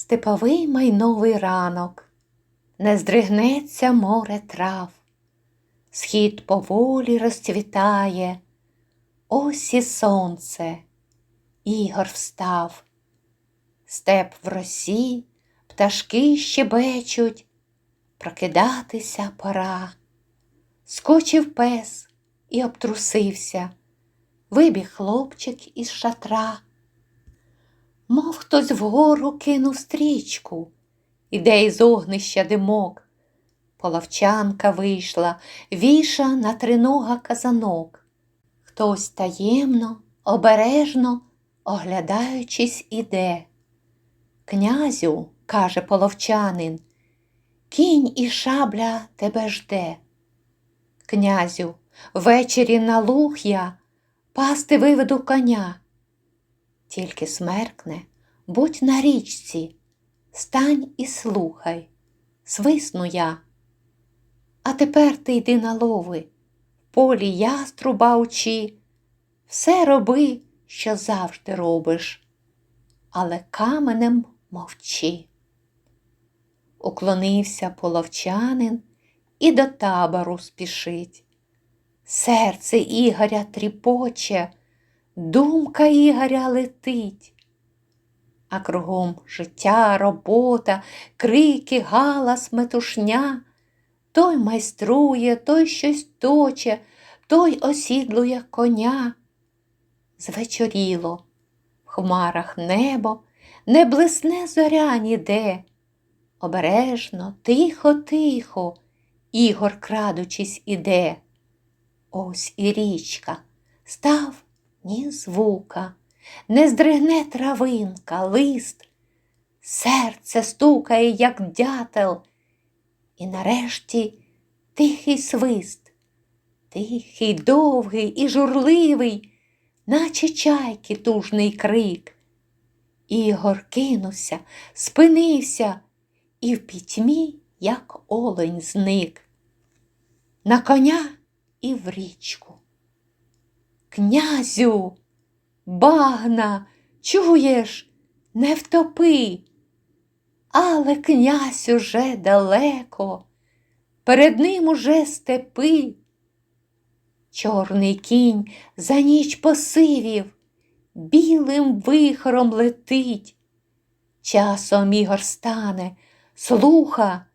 Степовий майновий ранок, не здригнеться море трав, схід поволі розцвітає, ось і сонце, Ігор встав, степ в росі, пташки щебечуть, прокидатися пора. Скочив пес і обтрусився, вибіг хлопчик із шатра. Мов хтось вгору кинув стрічку, іде із огнища димок. Половчанка вийшла, віша на тринога казанок. Хтось таємно, обережно, оглядаючись, іде. Князю, каже половчанин, кінь і шабля тебе жде. Князю, ввечері на луг я пасти виведу коня. Тільки смеркне, будь на річці, стань і слухай, свисну я. А тепер ти йди на лови, в полі яструба учи, все роби, що завжди робиш, але каменем мовчи. Уклонився половчанин і до табору спішить. Серце Ігоря тріпоче, думка Ігоря летить, а кругом життя, робота, крики, галас, метушня. Той майструє, той щось точе, той осідлує коня. Звечоріло, в хмарах небо, не блисне зоря ніде. Обережно, тихо, тихо, Ігор, крадучись, іде. Ось і річка, став ні звука, не здригне травинка, лист, серце стукає, як дятел, і нарешті тихий свист, тихий, довгий і журливий, наче чайки тужний крик. Ігор кинувся, спинився і в пітьмі, як олень, зник. На коня і в річку. Князю, багна, чуєш, не втопи. Але князь уже далеко, перед ним уже степи. Чорний кінь за ніч посивів, білим вихором летить. Часом Ігор стане, слуха,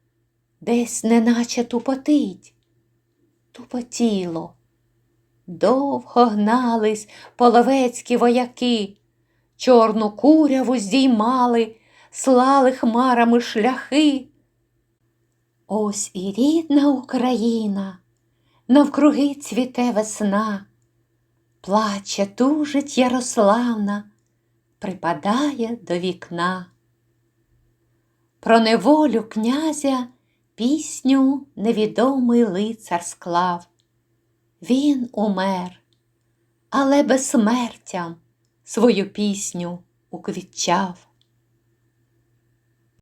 десь неначе тупотить тупотіло. Довго гнались половецькі вояки, чорну куряву здіймали, слали хмарами шляхи. Ось і рідна Україна, навкруги цвіте весна, плаче, тужить Ярославна, припадає до вікна. Про неволю князя Пісню невідомий лицар склав. Він умер, але безсмертям свою пісню уквітчав.